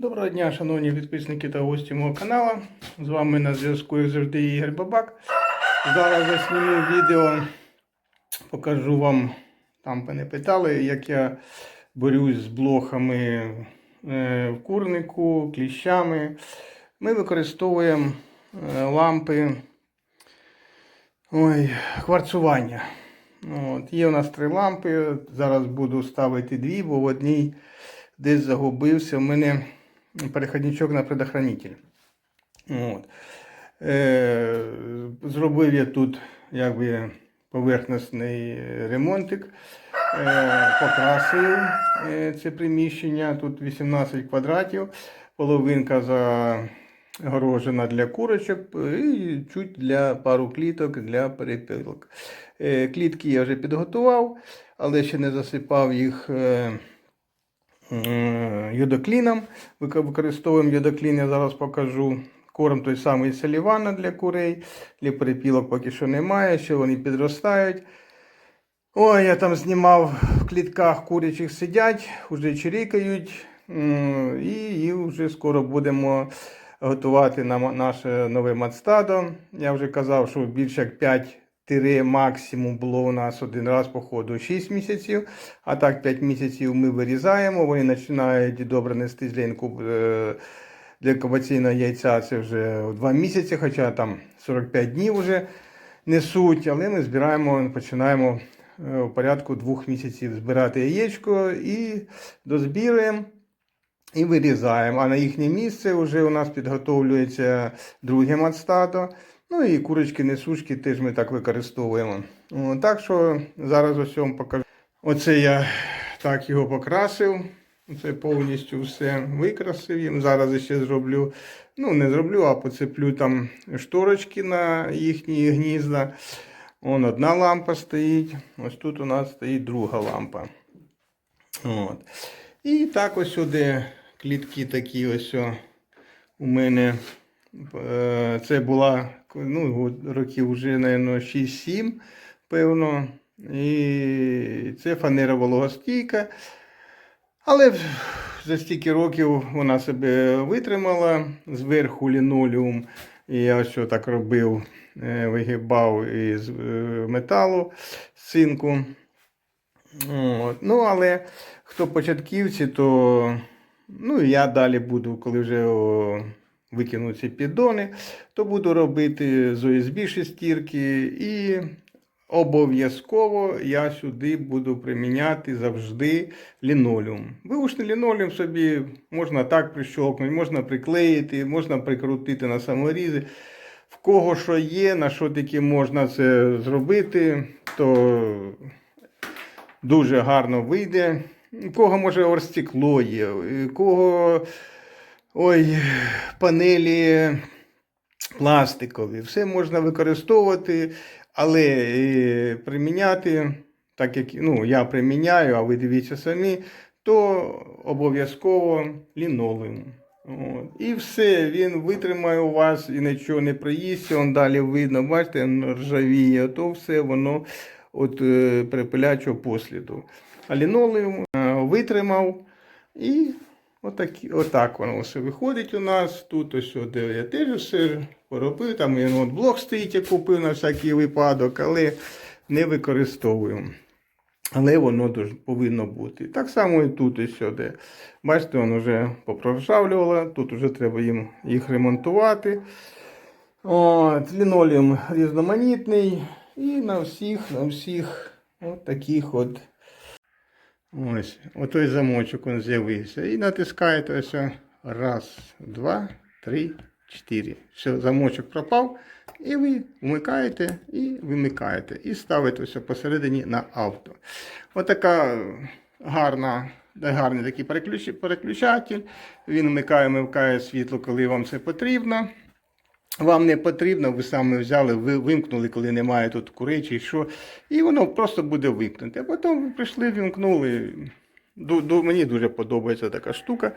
Доброго дня, шановні підписники та гості мого каналу. З вами на зв'язку, як завжди, Ігор Бабак. Зараз я зніму відео, покажу вам, там мене питали, як я борюсь з блохами е, в курнику, кліщами. Ми використовуємо е, лампи ой, кварцування. От, є у нас три лампи. Зараз буду ставити дві, бо в одній десь загубився. У мене переходничок на предохранитель. От. Е, зробив я тут якби поверхностний ремонтик. Е, покрасив е, це приміщення. Тут 18 квадратів, половинка загорожена для курочок і чуть для пару кліток для перепілок. Е, клітки я вже підготував, але ще не засипав їх. Е, йодокліном. Використовуємо йодоклін, я зараз покажу. Корм той самий селівана для курей. Для перепілок поки що немає, ще вони підростають. Ой, я там знімав в клітках курячих сидять, вже чирікають. І, і вже скоро будемо готувати на наше нове матстадо. Я вже казав, що більше як 5 тире максимум було у нас один раз по ходу 6 місяців. А так 5 місяців ми вирізаємо, вони починають добре нести для, інкуб... е, для інкубаційного яйця це вже 2 місяці, хоча там 45 днів вже несуть, але ми збираємо, починаємо е, у порядку 2 місяців збирати яєчко і дозбіруємо. І вирізаємо. А на їхнє місце вже у нас підготовлюється друге матстадо. Ну і курочки несушки теж ми так використовуємо. Так що зараз ось вам покажу. Оце я так його покрасив. Це повністю все викрасив їм. Зараз ще зроблю, ну не зроблю, а поцеплю там шторочки на їхні гнізда. Вон одна лампа стоїть. Ось тут у нас стоїть друга лампа. От. І так ось сюди клітки такі ось у мене. Е, Це була ну, років вже, мабуть, 6-7, певно. І це фанера вологостійка. Але за стільки років вона себе витримала. Зверху лінолеум. Я ось так робив, е, вигибав із е, металу з цинку. От. Ну, але хто початківці, то ну, я далі буду, коли вже викину ці піддони, то буду робити з ОСБ шестірки і обов'язково я сюди буду приміняти завжди лінолеум. Вивушний лінолеум собі можна так прищолкнути, можна приклеїти, можна прикрутити на саморізи. В кого що є, на що таки можна це зробити, то дуже гарно вийде. У кого може орстекло є, у кого ой, панелі пластикові, все можна використовувати, але е, приміняти, так як ну, я приміняю, а ви дивіться самі, то обов'язково лінолеум. От. І все, він витримає у вас і нічого не приїсть, он далі видно, бачите, ржавіє, то все воно от е, припилячого посліду. А лінолеум е, витримав і отакі, отак воно все виходить у нас. Тут ось де я теж все поробив. Там і от блок стоїть, я купив на всякий випадок, але не використовую. Але воно дуже повинно бути. Так само і тут ось сюди. Бачите, воно вже попроржавлювало, тут вже треба їм їх ремонтувати. От, лінолеум різноманітний. І на всіх, на всіх от таких от. Ось, отой замочок він з'явився. І натискаєте ось. Раз, два, три, чотири. Все, замочок пропав. І ви вмикаєте і вимикаєте. І ставите ось посередині на авто. Отака гарна. Гарний такий переключатель. Він вмикає, вмикає світло, коли вам це потрібно. Вам не потрібно, ви саме взяли, ви вимкнули, коли немає тут курей чи що. І воно просто буде вимкнуте. А потім ви прийшли, вимкнули. Ду, ду, мені дуже подобається така штука.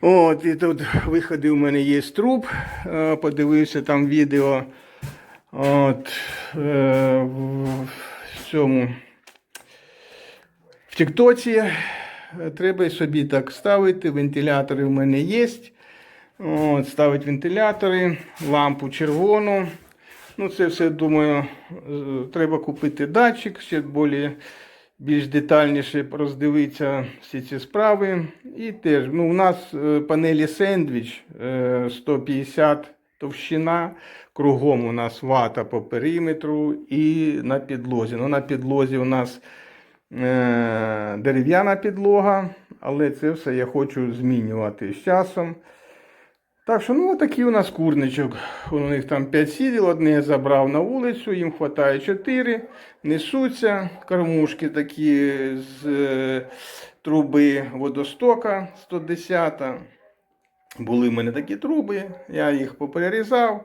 От, і тут виходи у мене є з труб. Е, Подивився там відео. От, е, в в цьому в Тіктоці е, треба собі так ставити. Вентилятори в мене є. От, ставить вентилятори, лампу червону. Ну, це все, думаю, е, треба купити датчик, ще більш, більш детальніше роздивитися всі ці справи. І теж, ну, у нас е, панелі сендвіч е, 150 товщина. Кругом у нас вата по периметру і на підлозі. Ну, на підлозі у нас е, дерев'яна підлога, але це все я хочу змінювати з часом. Так що, ну, такий у нас курничок. У них там 5 сіділ, одне забрав на вулицю, їм вистачає 4, несуться. Кормушки такі з е, труби водостока 110. Були в мене такі труби, я їх поперерізав.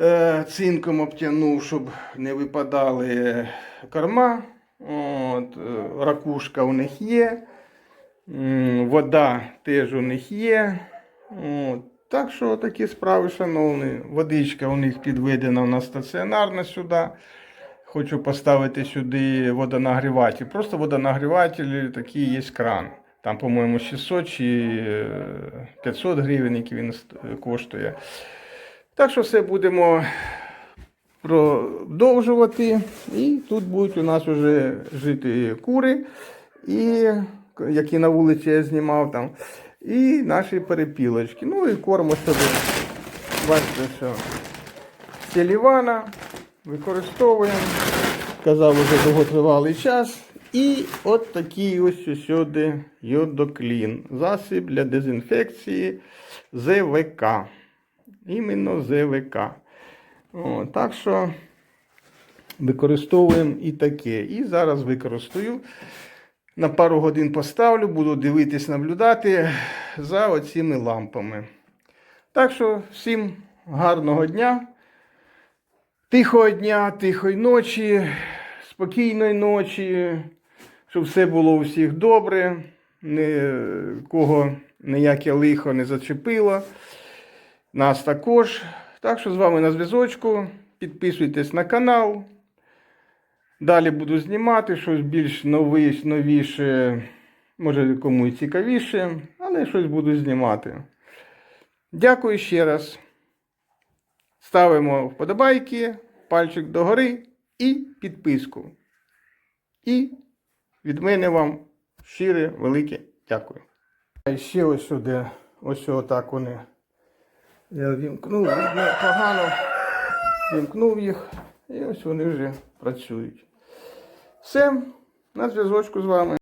Е, цинком обтягнув, щоб не випадали корма. От, е, ракушка у них є. Вода теж у них є. Так що такі справи, шановні. Водичка у них підведена у нас стаціонарно сюди. Хочу поставити сюди водонагріватель. Просто водонагріватель такий є кран. Там, по-моєму, 600 чи е, 500 гривень, який він коштує. Так що все будемо продовжувати. І тут будуть у нас вже жити кури, і, які на вулиці я знімав там. І наші перепілочки. Ну і корм ось собі. Бачите, що селівана використовуємо. Казав уже довготривалий час. І от такий ось сюди йодоклін. Засіб для дезінфекції ЗВК. Іменно ЗВК. О, так що використовуємо і таке. І зараз використаю. На пару годин поставлю, буду дивитись, наблюдати за оціми лампами. Так що всім гарного дня, тихого дня, тихої ночі, спокійної ночі, щоб все було у всіх добре, нікого ніяке лихо не зачепило. Нас також. Так що з вами на зв'язочку. Підписуйтесь на канал. Далі буду знімати щось більш нові, новіше, може кому і цікавіше, але щось буду знімати. Дякую ще раз. Ставимо вподобайки, пальчик догори і підписку. І від мене вам щире велике дякую. І ще ось сюди, ось отак вони. Я вімкнув, погано вімкнув їх, і ось вони вже працюють. Все, на зв'язочку з вами.